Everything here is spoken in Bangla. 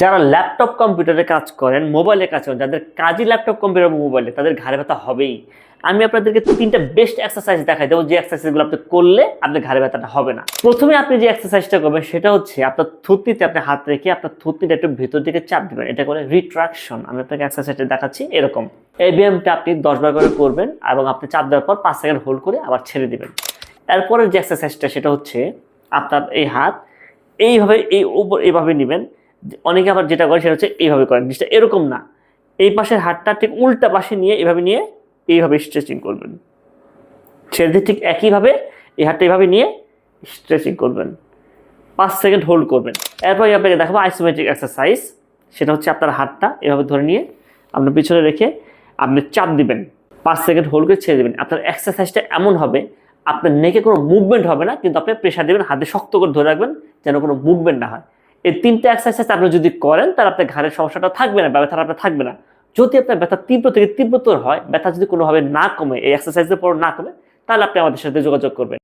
যারা ল্যাপটপ কম্পিউটারে কাজ করেন, মোবাইলে কাজ করেন, যাদের কাজই ল্যাপটপ, কম্পিউটার মোবাইলে, তাদের ঘাড়ে ব্যথা হবেই। আমি আপনাদেরকে তিনটা বেস্ট এক্সারসাইজ দেখাই। দেবো যে এক্সারসাইজগুলো আপনি করলে আপনার ঘাড়ে ব্যথাটা হবে না। প্রথমে আপনি যে এক্সারসাইজটা করবেন, সেটা হচ্ছে আপনার থুতনিতে আপনি হাত রেখে আপনার থুতনিটা একটু ভেতর দিকে চাপ দেবেন। এটা করে রিট্রাকশন আমি আপনাকে এক্সারসাইজটা দেখাচ্ছি এরকম। এই ব্যায়ামটা আপনি দশ বার করে করবেন এবং আপনি চাপ দেওয়ার পর পাঁচ সেকেন্ড হোল্ড করে আবার ছেড়ে দেবেন। এরপরের যে এক্সারসাইজটা সেটা হচ্ছে আপনার এই হাত। এইভাবে, এই উপর, এইভাবে নেবেন। অনেকে আবার যেটা করে সেটা হচ্ছে এইভাবে করেন। জিনিসটা এরকম না। এই পাশের হাতটা ঠিক উল্টা পাশে নিয়ে এভাবে নিয়ে এইভাবে স্ট্রেচিং করবেন। ছেড়ে ঠিক একইভাবে এই হাতটা এইভাবে নিয়ে স্ট্রেচিং করবেন। পাঁচ সেকেন্ড হোল্ড করবেন। এরপর আপনাকে দেখাবো আইসোমেট্রিক এক্সারসাইজ সেটা হচ্ছে আপনার হাতটা এভাবে ধরে নিয়ে আপনার পিছনে রেখে আপনি চাপ দিবেন। পাঁচ সেকেন্ড হোল্ড করে ছেড়ে দেবেন। আপনার এক্সারসাইজটা এমন হবে, আপনার নেকে কোনো মুভমেন্ট হবে না, কিন্তু আপনি প্রেশার দেবেন, হাতে শক্ত করে ধরে রাখবেন, যেন কোনো মুভমেন্ট না হয়। এই তিনটে এক্সারসাইজ আপনি যদি করেন, তাহলে আপনার ঘাড়ের সমস্যাটা থাকবে না, ব্যথাটা আপনার থাকবে না। যদি আপনার ব্যথা তীব্র থেকে তীব্রতর হয়, ব্যথা যদি কোনোভাবে না কমে, এই এক্সারসাইজের পর না কমে, তাহলে আপনি আমাদের সাথে যোগাযোগ করবেন।